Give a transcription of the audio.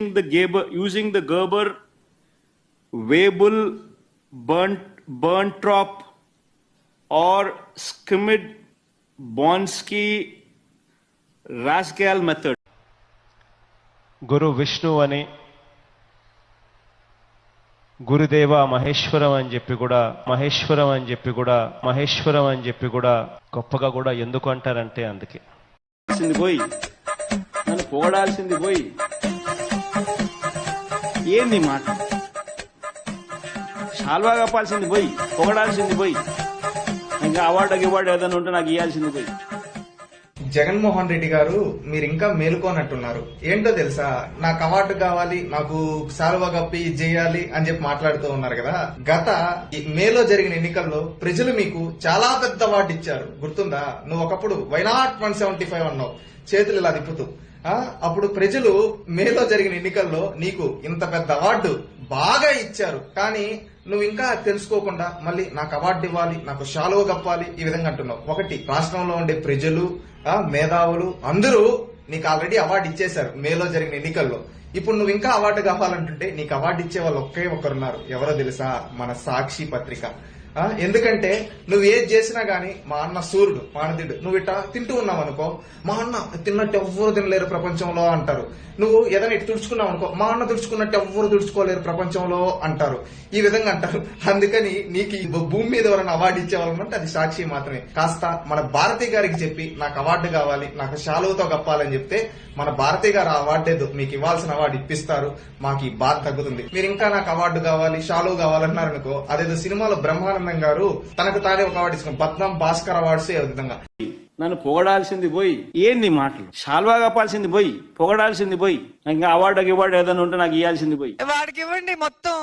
the Gerber, using the Gerber, Weibull, Burnt, Burntrop, or Skimmed Bonsky Rascal method. గురు విష్ణు అని గురుదేవ మహేశ్వరం అని చెప్పి కూడా మహేశ్వరం అని చెప్పి కూడా మహేశ్వరం అని చెప్పి కూడా గొప్పగా కూడా ఎందుకు అంటారంటే అందుకే పోయి నన్ను పొగడాల్సింది పోయి ఏంది మాట? షాల్వా కప్పాల్సింది పోయి పొగడాల్సింది పోయి ఇంకా అవార్డు గివార్డు ఏదైనా ఉంటే నాకు ఇవ్వాల్సింది పోయి. జగన్మోహన్ రెడ్డి గారు మీరు ఇంకా మేలుకోనట్టున్నారు. ఏంటో తెలుసా? నాకు అవార్డు కావాలి నాకు సాల్వా కప్పి చేయాలి అని చెప్పి మాట్లాడుతూ ఉన్నారు కదా. గత మేలో జరిగిన ఎన్నికల్లో ప్రజలు మీకు చాలా పెద్ద అవార్డు ఇచ్చారు. గుర్తుందా? నువ్వు ఒకప్పుడు వైనాట్ వన్ సెవెంటీ ఫైవ్ అన్నావు. చేతులు ఇలా తిప్పుతూ. అప్పుడు ప్రజలు మేలో జరిగిన ఎన్నికల్లో నీకు ఇంత పెద్ద అవార్డు బాగా ఇచ్చారు. కానీ నువ్వు ఇంకా తెలుసుకోకుండా మళ్ళీ నాకు అవార్డు ఇవ్వాలి నాకు షాలువ కప్పాలి ఈ విధంగా అంటున్నావు. ఒకటి రాష్ట్రంలో ఉండే ప్రజలు మేధావులు అందరూ నీకు ఆల్రెడీ అవార్డు ఇచ్చేశారు మేలో జరిగిన ఎన్నికల్లో. ఇప్పుడు నువ్వు ఇంకా అవార్డు కావాలంటుంటే నీకు అవార్డు ఇచ్చే వాళ్ళు ఒకే ఒకరున్నారు. ఎవరో తెలుసా? మన సాక్షి పత్రిక. ఎందుకంటే నువ్వు ఏది చేసినా గానీ మా అన్న సూర్యుడు మానదుడు నువ్వు ఇట్లా తింటూ ఉన్నావు అనుకో మా అన్న తిన్నట్టు ఎవ్వరు తినలేరు ప్రపంచంలో అంటారు. నువ్వు ఏదైనా ఇటు తుడుచుకున్నావు అనుకో మా అన్న తుడుచుకున్నట్టు ఎవ్వరు తుడుచుకోలేరు ప్రపంచంలో అంటారు. ఈ విధంగా అంటారు. అందుకని నీకు ఈ భూమి మీద ఎవరైనా అవార్డు ఇచ్చేవాళ్ళమంటే అది సాక్షి మాత్రమే. కాస్త మన భారతి గారికి చెప్పి నాకు అవార్డు కావాలి నాకు శాలువతో కప్పాలని చెప్తే మన భారతి గారు ఆ మీకు ఇవ్వాల్సిన అవార్డు ఇప్పిస్తారు. మాకు ఈ బాధ తగ్గుతుంది. మీరు ఇంకా నాకు అవార్డు కావాలి షాలువు కావాలన్నారు అనుకో అదేదో సినిమాలో బ్రహ్మానందం గారు తనకు తానే ఒక అవార్డు ఇచ్చుకుని పద్మం భాస్కర్ అవార్డ్స్ ఏ విధంగా నన్ను పొగడాల్సింది పోయి ఏంది మాటలు? శాల్వా కప్పాల్సింది పోయి పొగడాల్సింది పోయి ఇంకా అవార్డు గివార్డు ఏదైనా ఉంటే నాకు ఇవ్వాల్సింది పోయి. వాడికి ఇవ్వండి మొత్తం.